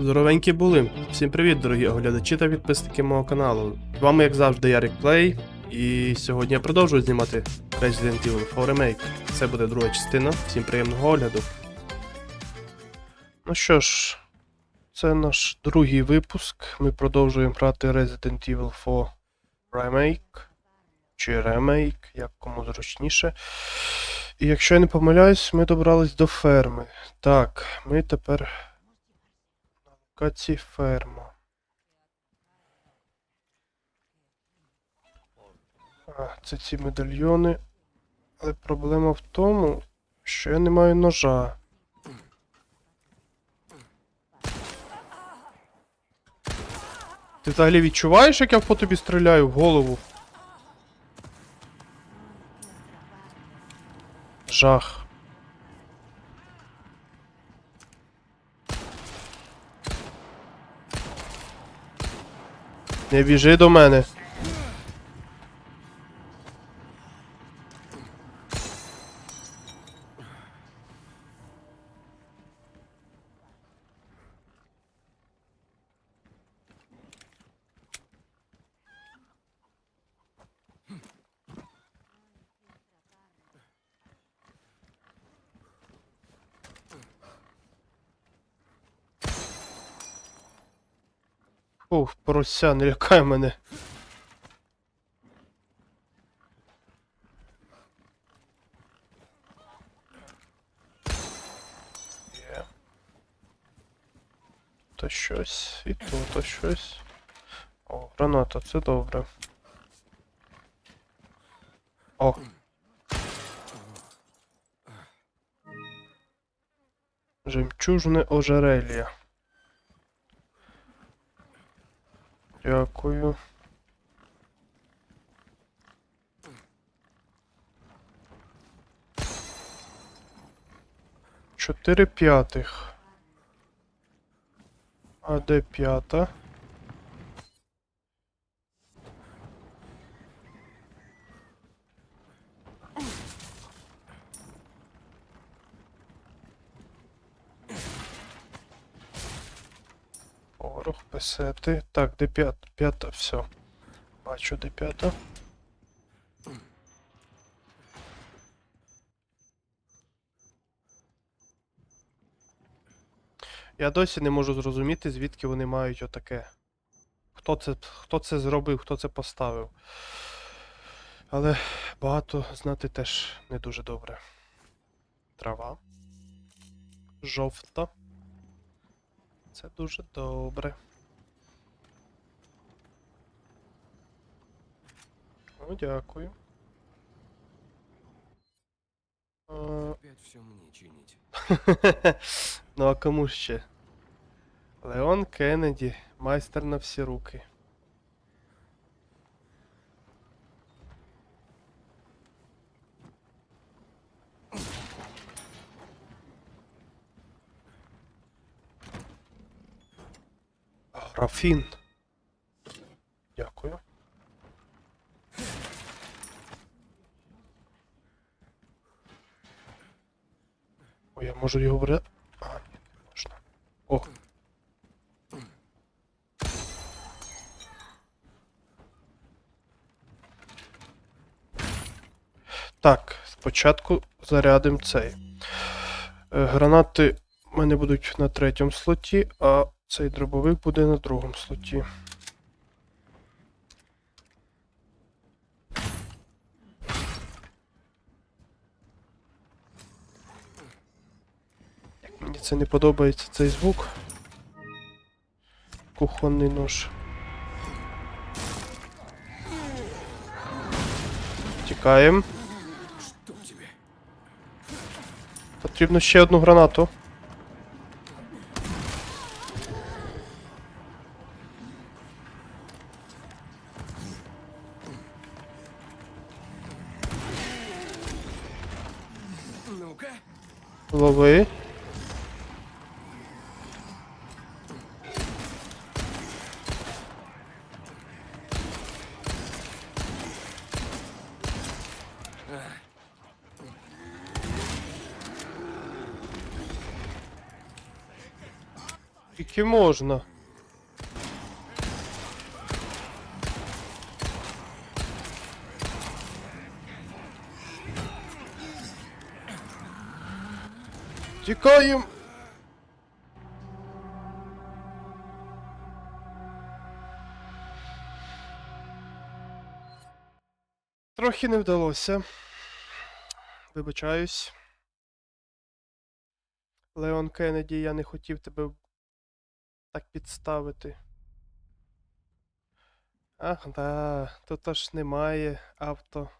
Здоровенькі були. Всім привіт, дорогі оглядачі та підписники мого каналу. З вами, як завжди, Ярик Плей. І сьогодні я продовжую знімати Resident Evil 4 Remake. Це буде друга частина. Всім приємного огляду. Ну що ж, це наш другий випуск. Ми продовжуємо грати Resident Evil 4 Remake. Чи Remake, як кому зручніше. І якщо я не помиляюсь, ми добрались до ферми. Так, ми тепер Каці ферма. А, це ці медальйони. Але проблема в тому, що я не маю ножа. Ти взагалі відчуваєш, як я по тобі стріляю в голову? Жах. Не біжи до мене. Ух, порося, не лякай мене. Є. То щось, і то, то щось. О, граната, це добре. О. Жемчужне ожерелье. Дякую. Чотири п'ятих. А де п'ята? Порох, песети. Так, де п'ята? П'ята, все. Бачу, де п'ята. Я досі не можу зрозуміти, звідки вони мають отаке. Хто це, хто це зробив, хто це поставив. Але багато знати теж не дуже добре. Трава. Жовта. Це дуже добре. О, дякую. Опять все мені чинить. ну а кому ще? Леон Кеннеді, майстер на всі руки. Графін. Дякую. О, я можу його вре... А, ні, не можна. О. Так, спочатку зарядимо цей. Е, Гранати в мене будуть на третьому слоті, а цей дробовик буде на другому слоті. Мені це не подобається цей звук. Кухонний нож. Тікаємо. Потрібно ще одну гранату. Лови. Скільки можна? Тікаєм! Трохи не вдалося. Вибачаюсь. Леон Кеннеді, я не хотів тебе так підставити. Ах, да, тут аж немає авто.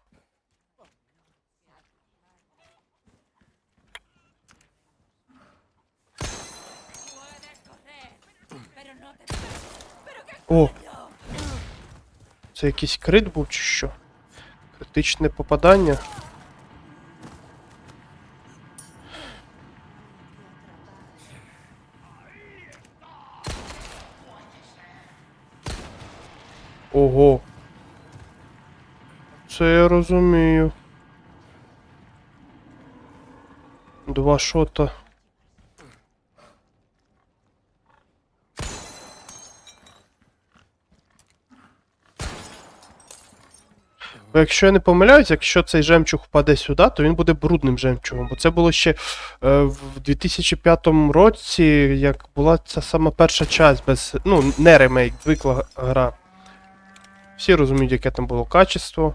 О! Це якийсь крит був чи що? Критичне попадання. Ого. Це я розумію. Два шота. Бо якщо я не помиляюсь, якщо цей жемчуг впаде сюди, то він буде брудним жемчугом. Бо це було ще е, в 2005 році, як була ця сама перша часть без. Ну, не ремейк, звикла гра. Всі розуміють, яке там було качество.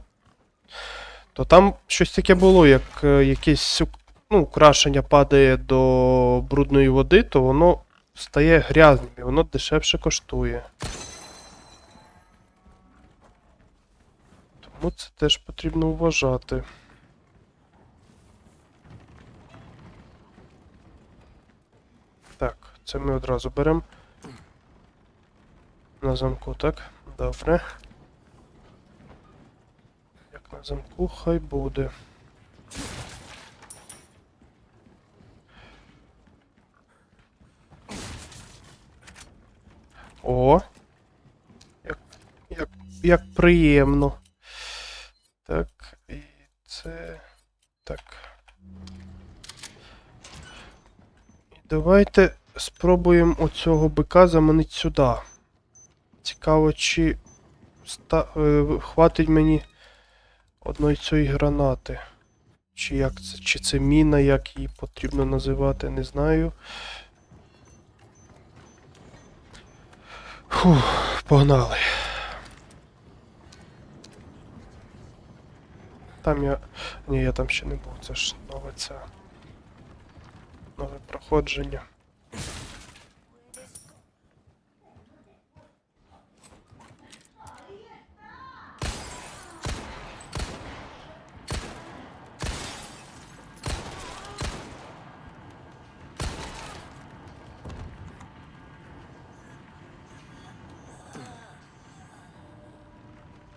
То там щось таке було, як е, якесь ну, украшення падає до брудної води, то воно стає грязним і воно дешевше коштує. Тому це теж потрібно вважати. Так, це ми одразу беремо. На замку, так? Добре. Як на замку, хай буде. О! Як, як, як приємно. Це. Так. Давайте спробуємо оцього бика заманити сюди. Цікаво, чи ста... е, хватить мені одної цієї гранати. Чи як це, чи це міна, як її потрібно називати, не знаю. Фух, погнали. Там я. Ні, я там ще не був, це ж нове це. Нове проходження.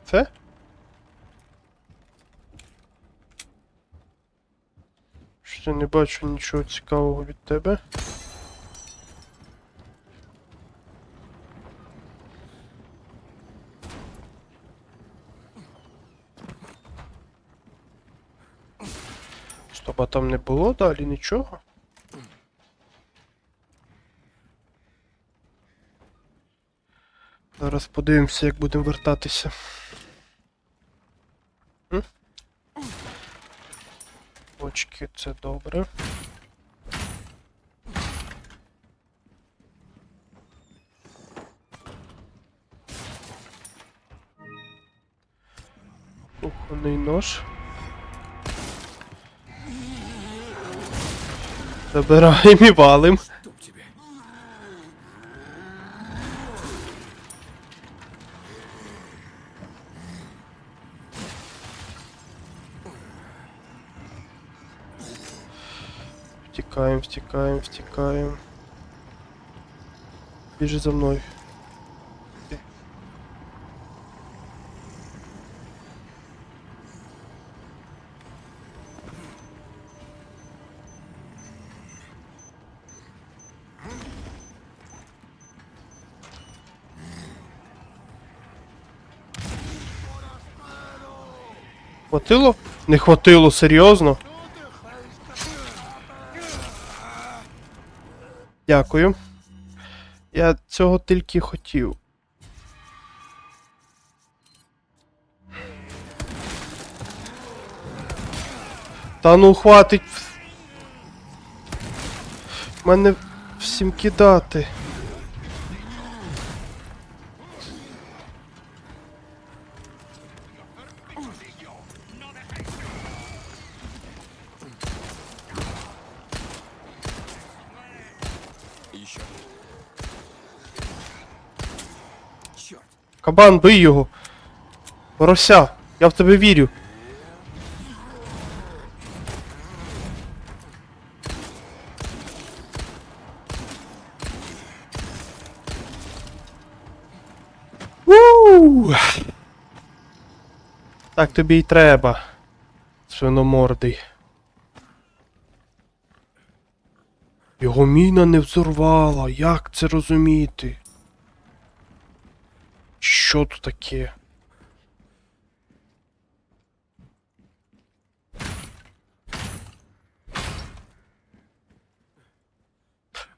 Це? Що я не бачу нічого цікавого від тебе. Стоп, а там не було далі нічого? Зараз подивимося, як будемо вертатися. Очки, це добре. Кухонний нож. Забираємо і валим. Втікаємо, втікаємо. Біжи за мною. Ти. Хватило? Не хватило, серйозно? Дякую. Я цього тільки хотів. Та ну хватить. Мене всім кидати. Кабан, бий його. Порося, я в тебе вірю. У! Так тобі й треба. Свиномордий. Його міна не взорвала. Як це розуміти? Що тут таке?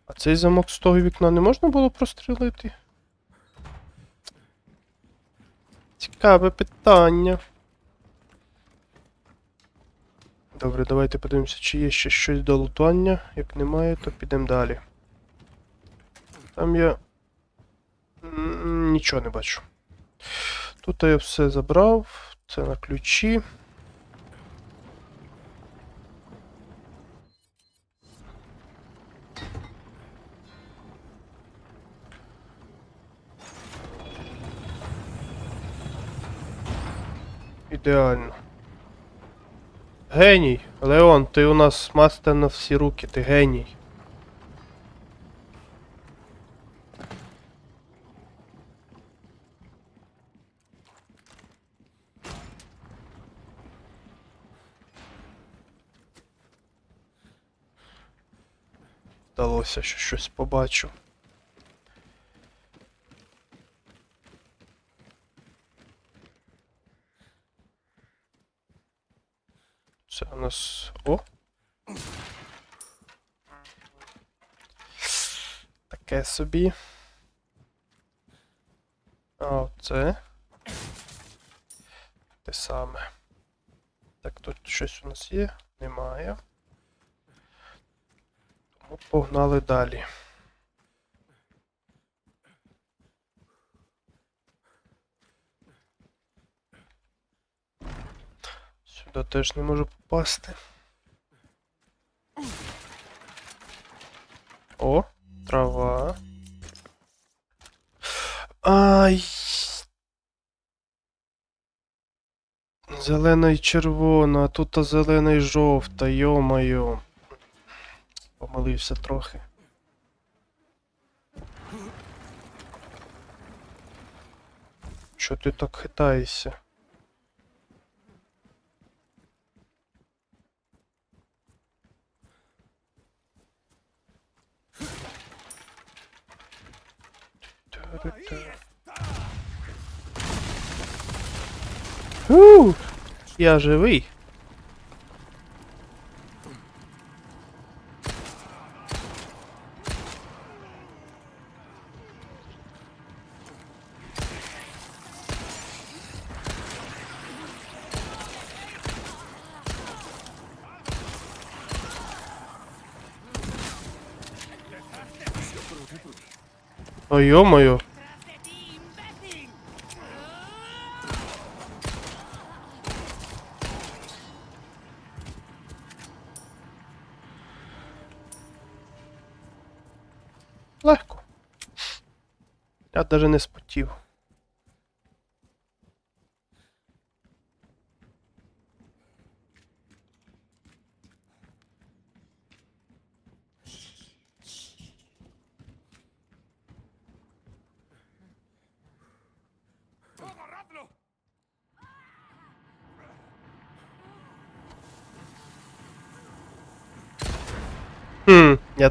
А цей замок з того вікна не можна було прострілити? Цікаве питання. Добре, давайте подивимося, чи є ще щось до лутання. Як немає, то підемо далі. Там я. Нічого не бачу. Тут я все забрав. Це на ключі. Ідеально. Геній! Леон, ти у нас мастер на всі руки, ти геній. Здалося, що щось побачу. Це у нас. О! Таке собі. А це. Те саме. Так, тут щось у нас є? Немає. Погнали далі. Сюди теж не можу попасти. О, трава. Ай. Зелена і червона, а тут зелена і жовта, йо-моє. Помилився трохи. Що ти так хитаєшся? Я живий. Ой, ё-моё. Легко. Я даже не спотів.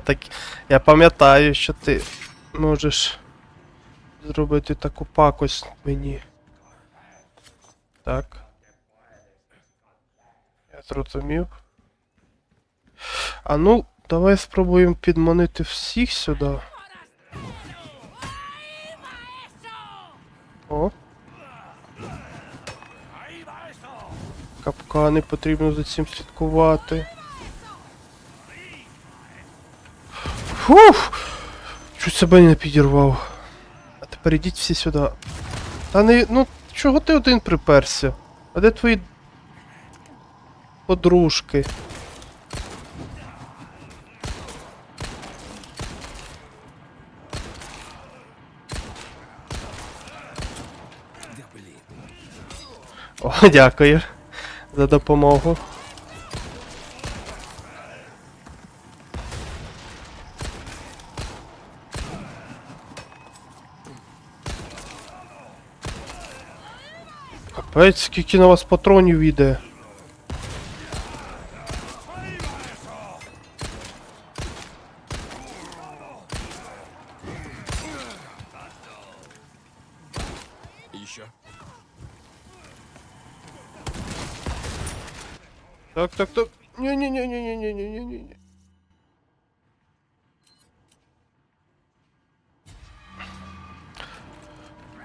Так. Я пам'ятаю, що ти можеш зробити таку пакость мені. Так. Я зрозумів. А ну, давай спробуємо підманити всіх сюди. О. Капкани потрібно за цим слідкувати. Фух! Чуть себе не підірвав. А тепер ідіть всі сюди. Та не. Ну, чого ти один приперся? А де твої подружки? О, дякую за допомогу. Капець, скільки на вас патронів іде. Так, так, так. Ні-ні-ні-ні-ні-ні-ні-ні.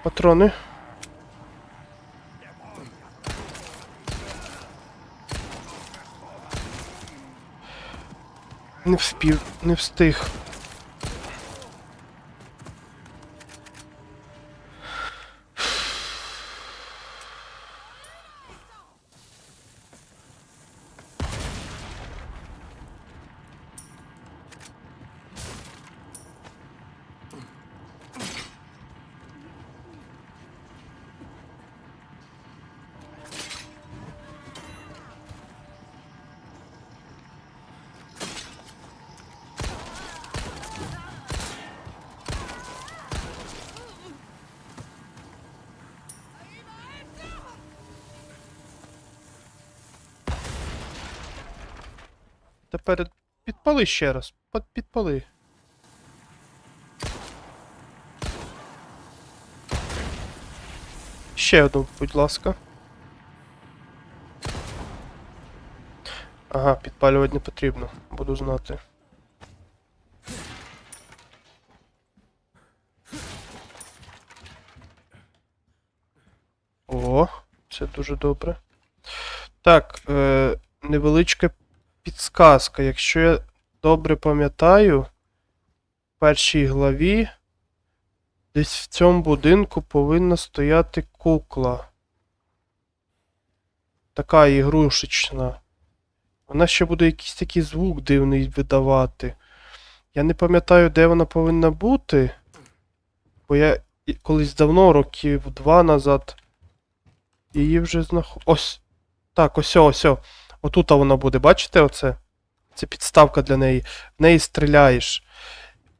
Патрони. Не вспів, не встиг. Тепер підпали ще раз. Під- Підпали. Ще одну, будь ласка. Ага, підпалювати не потрібно, буду знати. О, це дуже добре. Так, е, невеличка підсказка. Якщо я добре пам'ятаю, в першій главі десь в цьому будинку повинна стояти кукла. Така ігрушечна. Вона ще буде якийсь такий звук дивний видавати. Я не пам'ятаю, де вона повинна бути. Бо я колись давно, років два назад, її вже знаход... Ось. Так, ось, ось. Отут вона буде, бачите оце? Це підставка для неї. В неї стріляєш.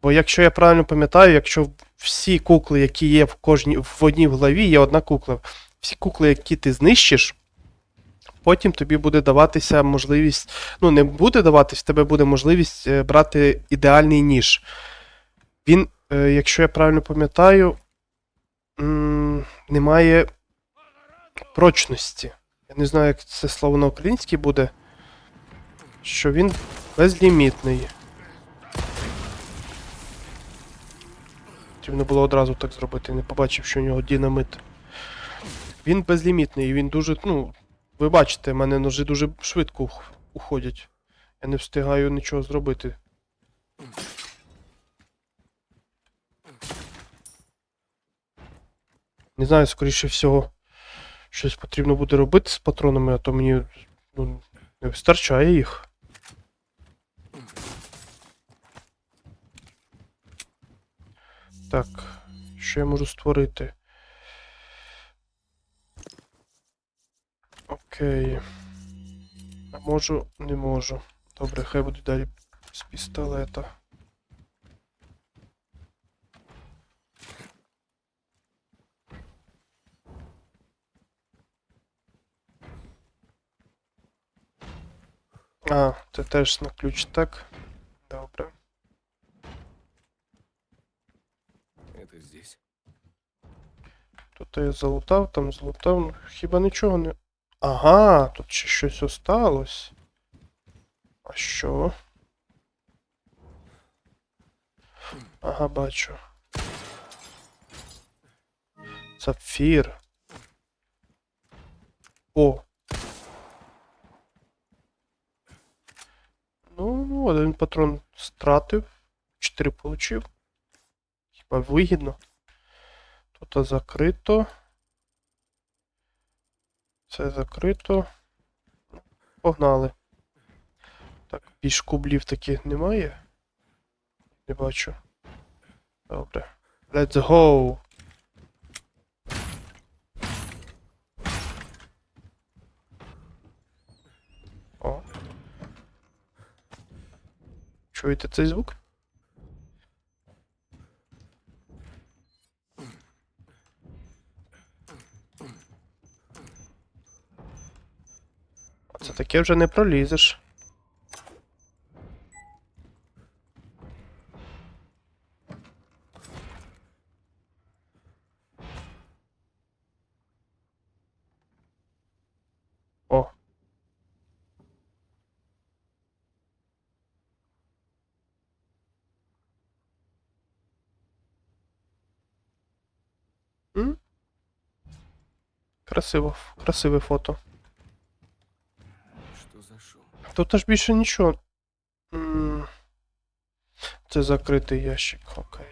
Бо якщо я правильно пам'ятаю, якщо всі кукли, які є в кожній в одній главі, є одна кукла. Всі кукли, які ти знищиш, потім тобі буде даватися можливість. Ну, не буде даватись, в тебе буде можливість е, брати ідеальний ніж. Він, е, якщо я правильно пам'ятаю, м, не має прочності. Я не знаю, як це слово на українській буде. Що він безлімітний. Потрібно було одразу так зробити, не побачив, що у нього динамит. Він безлімітний, він дуже, ну, ви бачите, в мене ножи дуже швидко уходять. Я не встигаю нічого зробити. Не знаю, скоріше всього, щось потрібно буде робити з патронами, а то мені ну, не вистачає їх. Так, що я можу створити? Окей. Можу, не можу. Добре, хай буде далі з пістолета. А, це теж на ключ, так? Добре. Это здесь. Тут я залутав, там залутав, ну, хіба нічого не. Ага, тут ще щось осталось. А що? Ага, бачу. Сапфір. О. Ну, один патрон стратив. Чотири получив. Хіба вигідно. Тут закрито. Це закрито. Погнали. Так, більш кублів таких немає. Не бачу. Добре. Let's go! Чуєте цей звук? Це таке вже не пролізеш. О. М? Красиво, красиве фото. Что за шум? Тут аж більше нічого. Це закритий ящик, окей.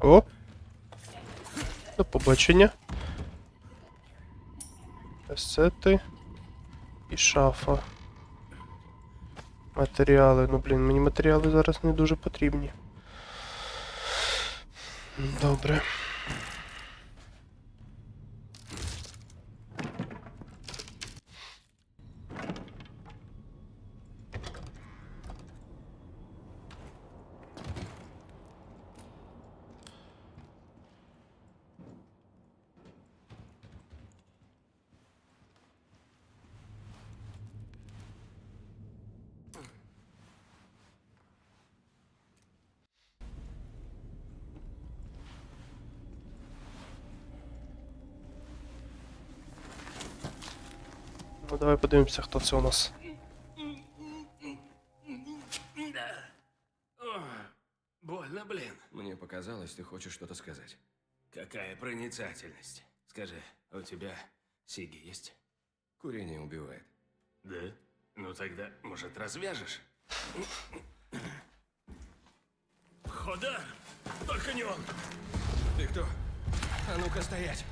О! До побачення. Касети. І шафа. Матеріали. Ну, блін, мені матеріали зараз не дуже потрібні. Добре. Ну давай подивимося, хто це у нас. О, больно, блин. Мне показалось, ты хочешь что-то сказать. Какая проницательность. Скажи, у тебя сиги есть? Курение убивает. Да? Ну тогда, может, развяжешь? Хода! Только не он! Ты кто? А ну-ка стоять!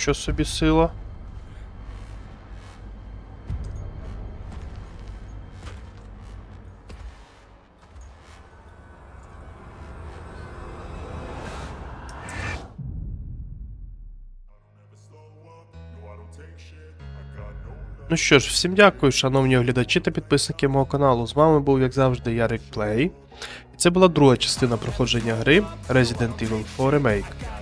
Нічого собі сила. Ну що ж, всім дякую, шановні оглядачі та підписники мого каналу. З вами був, як завжди, Ярик Плей. І це була друга частина проходження гри Resident Evil 4 Remake.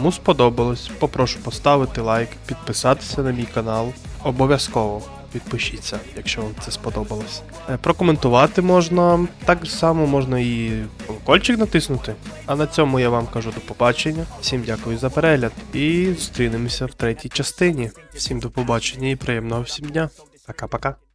Кому сподобалось, попрошу поставити лайк, підписатися на мій канал. Обов'язково підпишіться, якщо вам це сподобалось. Е, Прокоментувати можна, так само можна і колокольчик натиснути. А на цьому я вам кажу до побачення. Всім дякую за перегляд і зустрінемося в третій частині. Всім до побачення і приємного всім дня. Пока-пока.